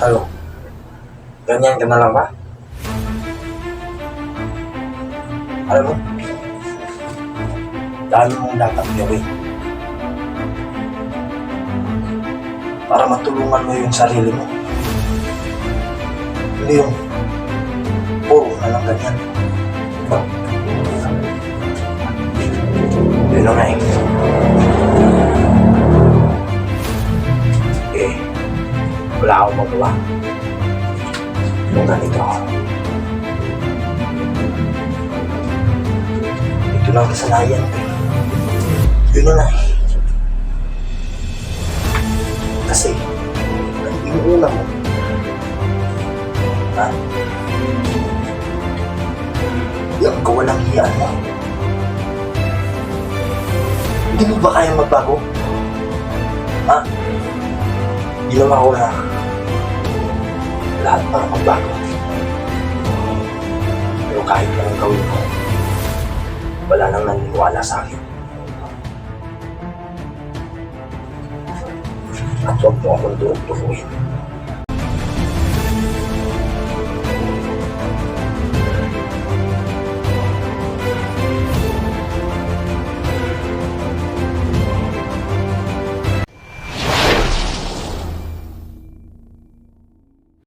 Ano? Ganyan ka na lang ba? Alam mo, dami mong dapat gawin. Para matulungan mo yung sarili mo. Hindi yung puro na lang ganyan. Yun na nga magawa. Kung ganito. Ito lang kasalayan ko. Yun na eh. Kasi, yung una mo, ha? Yung kawalang hiyaan mo. Hindi mo ba kaya magbago? Ha? Ginawa ko na lahat para magbago. Pero kahit anong gawin ko, wala nang naniniwala sa akin. At huwag mo akong durug-duruin.